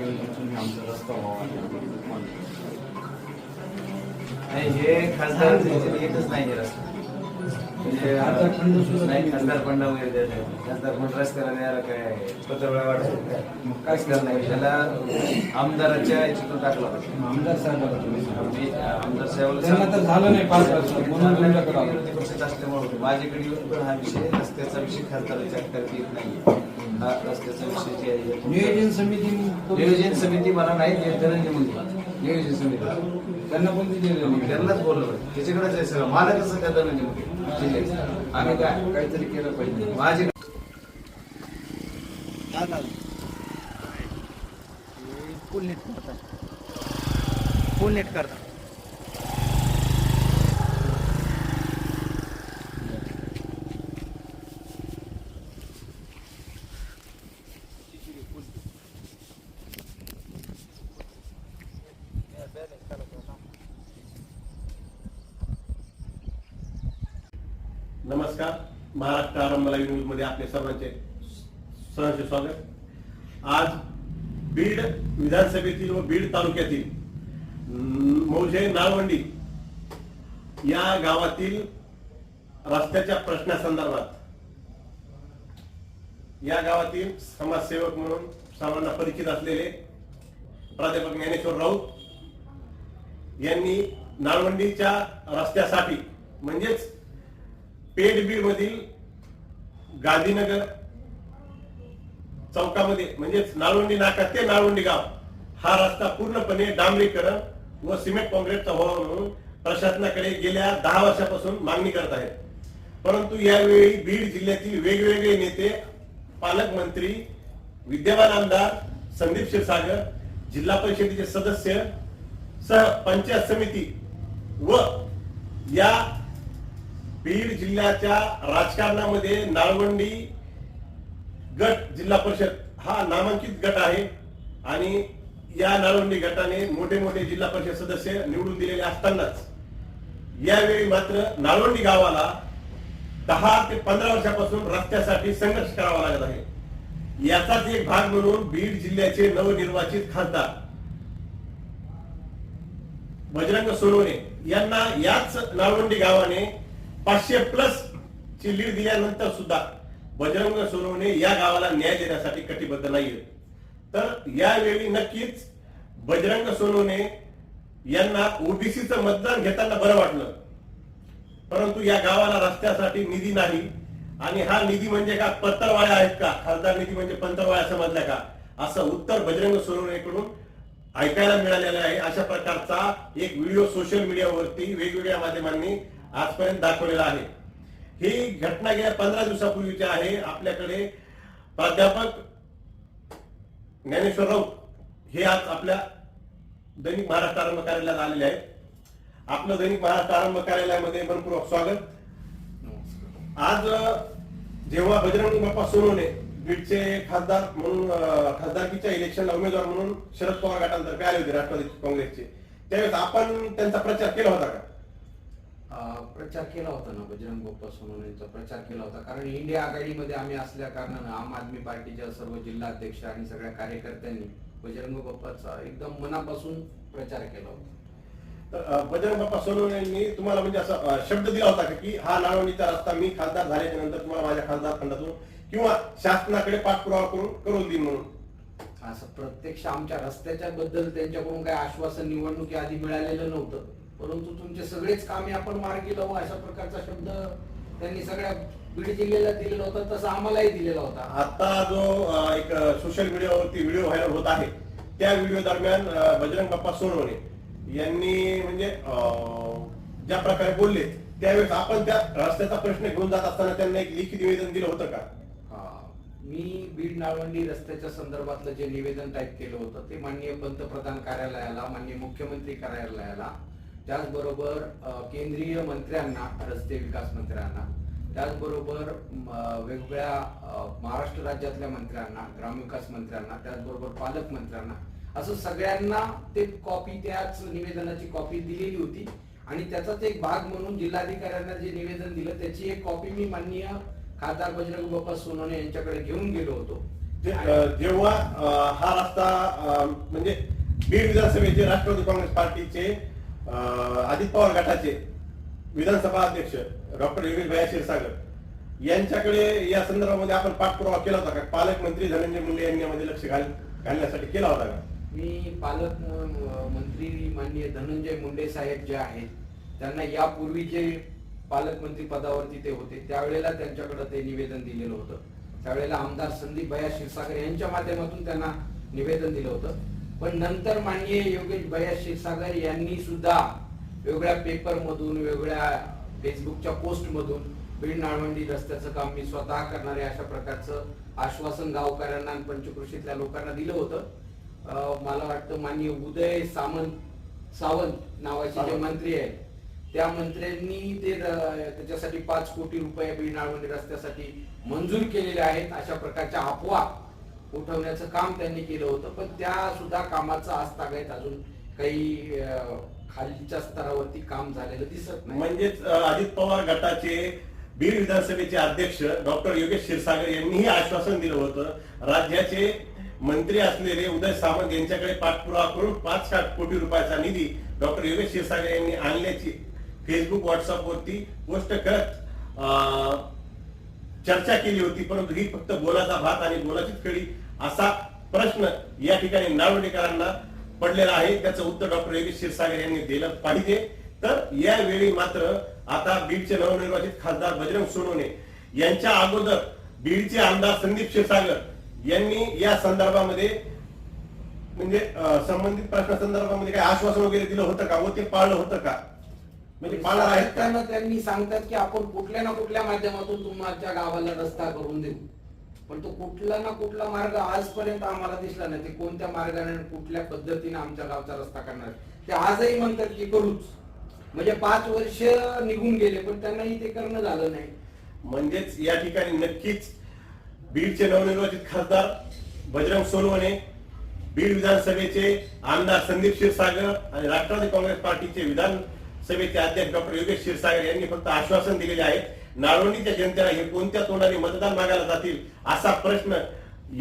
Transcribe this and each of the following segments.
योजनेतून आमचा रस्ता व्हावा नाही हे खासदार येतच नाही हे रस्ता. म्हणजे खासदार फंड सुद्धा नाही खासदार फंड वगैरे देत नाही. खासदार फंड रस्त्याला न्यायला काय पत्रवळा वाटत काय मग करणार नाही. त्याला आमदाराच्या याच्यातून टाकला आमदार साहेबाला तुम्ही आमदार साहेबाला त्यांना तर झालं नाही पाच वर्ष. म्हणून तुमच्याकडे आलो. विरोधी पक्षात असल्यामुळे होते. माझ्याकडे येऊन पण हा विषय रस्त्याचा विषय खासदाराच्या करता येत नाही. हा रस्त्याचा विषय जे आहे नियोजन समिती नियोजन समिती मला नाही धनंजय मुंडे. नियोजन समिती. त्यांना पण दिलेलं नाही. त्यांनाच बोलवलं. त्याच्याकडेच आहे सगळं. मला कसं मुंडे? जिल्ह्याचं. आम्ही काय काहीतरी केलं पाहिजे. माझे फुल नेट करता. फुल नेट करता. नमस्कार. महाराष्ट्र आरंभ लाईव्ह न्यूजमध्ये आपले सर्वांचे सहर्ष स्वागत. आज बीड विधानसभेतील व बीड तालुक्यातील मौजे नाळवंडी या गावातील रस्त्याच्या प्रश्नासंदर्भात या गावातील समाजसेवक म्हणून सर्वांना परिचित असलेले प्राध्यापक ज्ञानेश्वर राऊत यांनी नाळवंडीच्या रस्त्यासाठी म्हणजेच पेड बी मधील गांधीनगर चौकामध्ये म्हणजेच नाळवंडी नाका ते नाळवंडी गाव हा रस्ता पूर्णपणे डांबरीकरण व सिमेंट कॉन्क्रीटचा व्हावा म्हणून प्रशासनाकडे गेल्या दहा वर्षापासून मागणी करत आहेत. परंतु यावेळी बीड जिल्ह्यातील वेगवेगळे नेते पालकमंत्री विद्यमान आमदार संदीप क्षीरसागर जिल्हा परिषदेचे सदस्य सह पंचायत समिती व या बीड जिल्ह्याच्या राजकारणामध्ये नाळवंडी गट जिल्हा परिषद हा नामांकित गट आहे. आणि या नाळवंडी गटाने मोठे मोठे जिल्हा परिषद सदस्य निवडून दिलेले असतानाच यावेळी मात्र नाळवंडी गावाला दहा ते पंधरा वर्षापासून रस्त्यासाठी संघर्ष करावा लागत आहे. याचाच एक भाग म्हणून बीड जिल्ह्याचे नवनिर्वाचित खासदार बजरंग सोनवणे यांना याच नाळवंडी गावाने पाचशे प्लस ची लीड दिल्यानंतर सुद्धा बजरंग सोनवणे या गावाला न्याय देण्यासाठी कटिबद्ध नाहीये. तर यावेळी नक्कीच बजरंग सोनवणे यांना ओबीसीचं मतदान घेताना बरं वाटलं. परंतु या गावाला रस्त्यासाठी निधी नाही. आणि हा निधी म्हणजे का पत्तरवाळ्या आहेत का? खासदार निधी म्हणजे पंतरवाळ्या समजल्या का? असं उत्तर बजरंग सोनवणेकडून ऐकायला मिळालेलं आहे. अशा प्रकारचा एक व्हिडिओ सोशल मीडियावरती वेगवेगळ्या माध्यमांनी आजपर्यंत दाखवलेला आहे. ही घटना गेल्या पंधरा दिवसापूर्वीची आहे. आपल्याकडे प्राध्यापक ज्ञानेश्वर राऊत हे आज आपल्या दैनिक महाराष्ट्र आरंभ कार्यालयात आलेले आहेत. आपलं दैनिक महाराष्ट्र आरंभ कार्यालयामध्ये मनपूर्वक स्वागत. आज जेव्हा बजरंग बाप्पा सोनवणे बीडचे खासदार म्हणून खासदारकीच्या इलेक्शनला उमेदवार म्हणून शरद पवार गटांतर्फे आले होते राष्ट्रवादी काँग्रेसचे. त्यावेळेस आपण त्यांचा प्रचार केला होता का? प्रचार केला होता ना बजरंग बाप्पा सोनवणेंचा प्रचार केला होता. कारण इंडिया आघाडीमध्ये आम्ही असल्या कारणानं आम आदमी पार्टीच्या सर्व जिल्हा अध्यक्ष आणि सगळ्या कार्यकर्त्यांनी बजरंग बाप्पाचा एकदम मनापासून प्रचार केला होता. तर बजरंग बाप्पा सोनवणे यांनी तुम्हाला म्हणजे असा शब्द दिला होता का की हा नाळवणीचा रस्ता मी खासदार झाल्याच्यानंतर तुम्हाला माझ्या खासदार फंडातून किंवा शासनाकडे पाठपुरावा करून करून देईन म्हणून? असं प्रत्यक्ष आमच्या रस्त्याच्या बद्दल त्यांच्याकडून काही आश्वासन निवडणुकी आधी मिळालेलं नव्हतं. परंतु तुमचे सगळेच कामे आपण मार्गी लावू अशा प्रकारचा शब्द त्यांनी सगळ्या बीड जिल्ह्याला दिलेला होता तसा आम्हालाही दिलेला होता आता जो अ, एक सोशल मीडियावरती व्हिडिओ व्हायरल होत आहे त्या व्हिडिओ दरम्यान अ, बजरंग बाप्पा सोनवणे यांनी म्हणजे अ, ज्या प्रकारे बोलले त्यावेळेस आपण त्या रस्त्याचा प्रश्न घेऊन जात असताना त्यांना एक लिखित निवेदन दिलं होतं का हा. मी बीड नाळवंडी रस्त्याच्या संदर्भातलं जे निवेदन टाईप केलं होतं ते माननीय पंतप्रधान कार्यालयाला माननीय मुख्यमंत्री कार्यालयाला त्याचबरोबर केंद्रीय मंत्र्यांना रस्ते विकास मंत्र्यांना त्याचबरोबर वेगवेगळ्या महाराष्ट्र राज्यातल्या मंत्र्यांना ग्रामविकास मंत्र्यांना त्याचबरोबर पालकमंत्र्यांना असं सगळ्यांना ते कॉपी त्याच निवेदनाची कॉपी दिलेली होती. आणि त्याचाच एक भाग म्हणून जिल्हाधिकाऱ्यांना जे निवेदन दिलं त्याची एक कॉपी मी माननीय खासदार बजरंग बाप्पा सोनवणे यांच्याकडे घेऊन गेलो होतो. जेव्हा हा रस्ता म्हणजे बीड विधानसभेचे राष्ट्रवादी काँग्रेस पार्टीचे अजित पवार गटाचे विधानसभा अध्यक्ष डॉक्टर योगेश भया क्षीरसागर यांच्याकडे या संदर्भामध्ये आपण पाठपुरावा केला होता का? पालकमंत्री धनंजय मुंडे यांनी यामध्ये लक्ष घाल घालण्यासाठी केला होता का? मी पालक मंत्री माननीय धनंजय मुंडे साहेब जे आहेत त्यांना यापूर्वी जे पालकमंत्री पदावरती ते होते त्यावेळेला त्यांच्याकडे ते निवेदन दिलेलं होतं. त्यावेळेला आमदार संदीप भया क्षीरसागर यांच्या माध्यमातून त्यांना निवेदन दिलं होतं. पण नंतर माननीय योगेश भया क्षीरसागर यांनी सुद्धा वेगळ्या पेपर मधून वेगळ्या फेसबुकच्या पोस्ट मधून बीड नाळवंडी रस्त्याचं काम मी स्वतः करणारे अशा प्रकारचं आश्वासन गावकऱ्यांना आणि पंचकृषीतल्या लोकांना दिलं होतं. मला वाटतं माननीय उदय सामंत सावंत नावाचे जे मंत्री आहेत त्या मंत्र्यांनी ते त्याच्यासाठी पाच कोटी रुपये बीड नाळवंडी रस्त्यासाठी मंजूर केलेले आहेत. अशा प्रकारच्या अफवा उठवण्याचं काम त्यांनी केलं होतं. पण त्या सुद्धा कामाचं आजतागायत अजून काही खालीच्या खालच्या स्तरावरती काम झालेलं दिसत नाही. म्हणजेच अजित पवार गटाचे बीड विधानसभेचे अध्यक्ष डॉक्टर योगेश क्षीरसागर यांनीही आश्वासन दिलं होतं. राज्याचे मंत्री असलेले उदय सामंत यांच्याकडे पाठपुरावा करून पाच लाख कोटी रुपयाचा निधी डॉक्टर योगेश क्षीरसागर यांनी आणल्याची फेसबुक व्हॉट्सअपवरती गोष्ट पोस्ट करत चर्चा केली होती. परंतु ही फक्त बोलाचा भात आणि बोलाचीच खेळी असा प्रश्न या ठिकाणी नावडेकरांना पडलेला आहे. त्याचं उत्तर डॉक्टर योगेश क्षीरसागर यांनी दिलं पाहिजे. तर यावेळी मात्र आता बीडचे नवनिर्वाचित खासदार बजरंग सोनवणे यांच्या अगोदर बीडचे आमदार संदीप क्षीरसागर यांनी या संदर्भामध्ये म्हणजे संबंधित प्रश्नासंदर्भामध्ये काही आश्वासन वगैरे दिलं होतं का व ते पाळलं होतं का? म्हणजे पाळणार आहेत त्यांना त्यांनी सांगतात की आपण कुठल्या ना कुठल्या माध्यमातून तुमच्या गावाला रस्ता करून देऊ. पण तो कुठला ना कुठला मार्ग आजपर्यंत आम्हाला दिसला नाही. ते कोणत्या मार्गाने कुठल्या पद्धतीने आमच्या गावचा रस्ता करणार ते आजही म्हणतात की करूच. म्हणजे पाच वर्ष निघून गेले पण त्यांनाही ते करणं झालं नाही. म्हणजेच या ठिकाणी नक्कीच बीडचे नवनिर्वाचित खासदार बजरंग सोनवणे बीड विधानसभेचे आमदार संदीप क्षीरसागर आणि राष्ट्रवादी काँग्रेस पार्टीचे विधानसभेचे अध्यक्ष डॉक्टर योगेश क्षीरसागर यांनी फक्त आश्वासन दिलेले आहे नाळवंडीच्या जनतेला हे कोणत्या तोंडाने मतदान मागायला जातील असा प्रश्न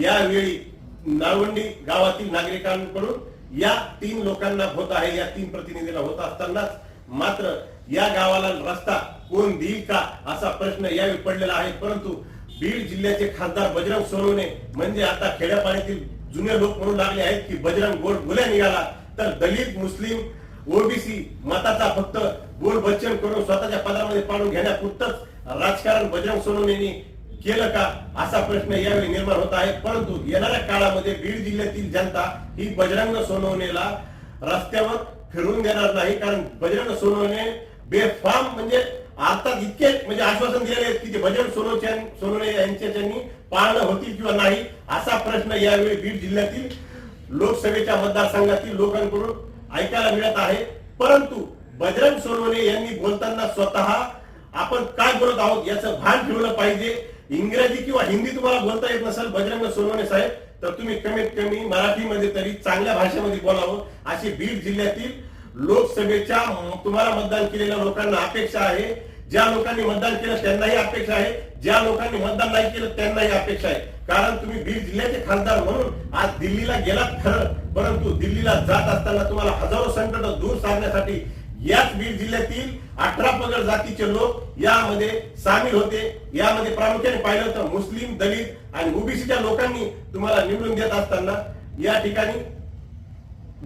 यावेळी नाळवंडी गावातील नागरिकांकडून या तीन लोकांना होत आहे या तीन प्रतिनिधीला होत असतानाच मात्र या गावाला रस्ता कोण देईल का असा प्रश्न यावेळी पडलेला आहे. परंतु बीड जिल्ह्याचे खासदार बजरंग सोनवणे म्हणजे आता खेड्यापाड्यातील जुने लोक म्हणून लागले आहेत की बजरंग गोड बोल्या निघाला. तर दलित मुस्लिम ओबीसी मताचा फक्त गोड बच्चन करून स्वतःच्या पदामध्ये पाडून घेण्यापुरतच राजकारण बजरंग सोनवणेंनी केलं का? असा प्रश्न यावेळी निर्माण होत आहे. परंतु येणाऱ्या काळामध्ये बीड जिल्ह्यातील जनता ही बजरंग सोनवणेला रस्त्यावर फिरून देणार नाही. कारण बजरंग सोनवणे बेफाम म्हणजे आता इतके म्हणजे आश्वासन दिलेले आहेत की ते बजरंग सोनवणे यांच्या यांच्यानी पाळणं होतील किंवा नाही असा प्रश्न यावेळी बीड जिल्ह्यातील लोकसभेच्या मतदारसंघातील लोकांकडून ऐकायला मिळत आहे. परंतु बजरंग सोनवणे यांनी बोलताना स्वतः आपण काय बोलत आहोत याचं भान ठेवलं पाहिजे. इंग्रजी किंवा हिंदी तुम्हाला बोलता येत नसेल बजरंग सोनवणे साहेब तर तुम्ही कमीत कमी मराठीमध्ये तरी चांगल्या भाषेमध्ये बोलावं. अशी बीड जिल्ह्यातील लोकसभेच्या तुम्हाला मतदान केलेल्या लोकांना अपेक्षा आहे. ज्या लोकांनी मतदान केलं त्यांनाही अपेक्षा आहे. ज्या लोकांनी मतदान नाही केलं त्यांनाही अपेक्षा आहे. कारण तुम्ही बीड जिल्ह्याचे खासदार म्हणून आज दिल्लीला गेलात खरं. परंतु दिल्लीला जात असताना तुम्हाला हजारो संकट दूर सारण्यासाठी याच बीड जिल्ह्यातील अठरा पगड जातीचे लोक यामध्ये सामील होते. यामध्ये प्रामुख्याने पाहिलं तर मुस्लिम दलित आणि ओबीसीच्या लोकांनी तुम्हाला निवडून देत असताना. या ठिकाणी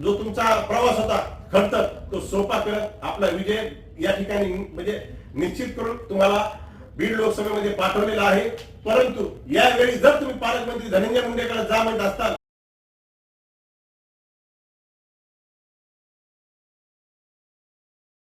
जो तुमचा प्रवास होता खडतर तो सोपा करत आपला विजय या ठिकाणी म्हणजे निश्चित करून तुम्हाला बीड लोकसभेमध्ये पाठवलेला आहे. परंतु यावेळी जर तुम्ही पालकमंत्री धनंजय मुंडेकडे जा म्हणत असताल